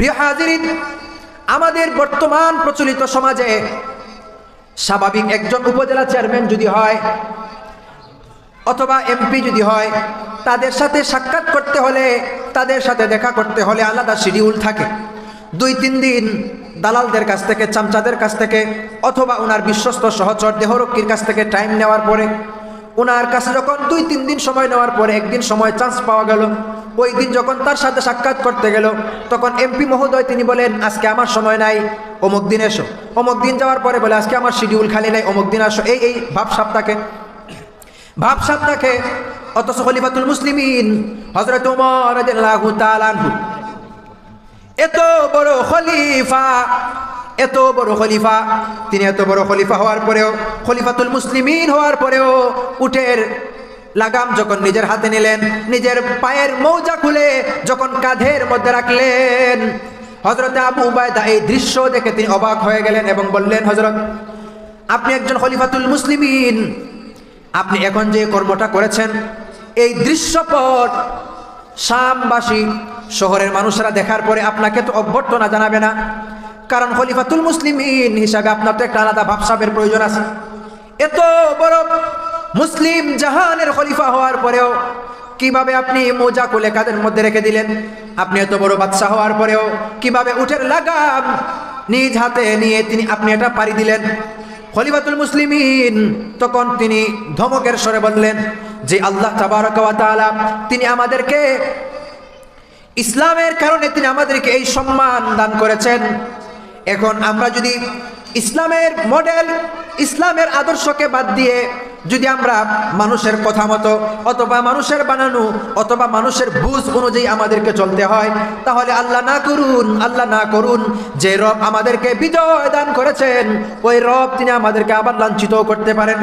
প্রিয় হাজিরিন, আমাদের বর্তমান প্রচলিত সমাজে স্বাভাবিক একজন উপজেলা চেয়ারম্যান যদি হয় অথবা এমপি যদি হয়, তাদের সাথে সাক্ষাৎ করতে হলে, তাদের সাথে দেখা করতে হলে আলাদা শিডিউল থাকে। দুই, তিন দিন দালালদের কাছ থেকে, চামচাদের কাছ থেকে অথবা ওনার বিশ্বস্ত সহচর দেহরক্ষীর কাছ থেকে টাইম নেওয়ার পরে ওনার কাছে যখন দুই, তিন দিন সময় নেওয়ার পরে একদিন সময় চান্স পাওয়া গেল ওই দিন যখন তার সাথে সাক্ষাৎ করতে গেল, তখন এমপি মহোদয় তিনি বলেন, আজকে আমার সময় নাই, অমুক দিন এসো। অমুক দিন যাওয়ার পরে বলে, আজকে আমার শিডিউল খালি নাই, অমুক দিন আসো। এই এই ভাবসাব থাকে ভাবসাব থাকে অথচ খলিফাতুল মুসলিমিন হজরত এত বড় খলিফা, এত বড় খলিফা, তিনি এত বড় খলিফা হওয়ার পরেও, খলিফাতুল মুসলিমিন হওয়ার পরেও উঠের লাগাম যখন নিজের হাতে নিলেন, নিজের পায়ের মৌজা খুলে যখন কাঁধের মধ্যে রাখলেন হজরত আবু উবায়দা এই দৃশ্য দেখে তিনি অবাক হয়ে গেলেন এবং বললেন হজরত আপনি একজন খলিফাতুল মুসলিমিন। আপনি এখন যে কর্মটা করেছেন, এই দৃশ্যপট শামবাসী শহরের মানুষরা দেখার পরে আপনাকে তো অভ্যর্থনা জানাবে না। কারণ খলিফাতুল মুসলিমিন হিসাবে আপনার তো একটা আলাদা ভাবসাবের প্রয়োজন আছে। এত বড় মুসলিম জাহানের খলিফা হওয়ার পরেও কীভাবে আপনি মোজা কোলে কাদের মধ্যে রেখে দিলেন? আপনি এত বড় বাচ্চা হওয়ার পরেও কীভাবে উঠের লাগাম নিজ হাতে নিয়ে তিনি আপনি এটা পাড়ি দিলেন? খলিফাতুল মুসলিমিন তখন তিনি ধমকের স্বরে বললেন যে, আল্লাহ তাবারক ওয়া তাআলা তিনি আমাদেরকে ইসলামের কারণে তিনি আমাদেরকে এই সম্মান দান করেছেন। এখন আমরা যদি ইসলামের মডেল ইসলামের আদর্শকে বাদ দিয়ে যদি আমরা মানুষের কথা মতো অথবা মানুষের বানানো অথবা মানুষের বুঝ অনুযায়ী আমাদেরকে চলতে হয়, তাহলে আল্লাহ না করুন, আল্লাহ না করুন, যে রব আমাদেরকে বিজয় দান করেছেন, ওই রব তিনি আমাদেরকে আবার লাঞ্ছিত করতে পারেন।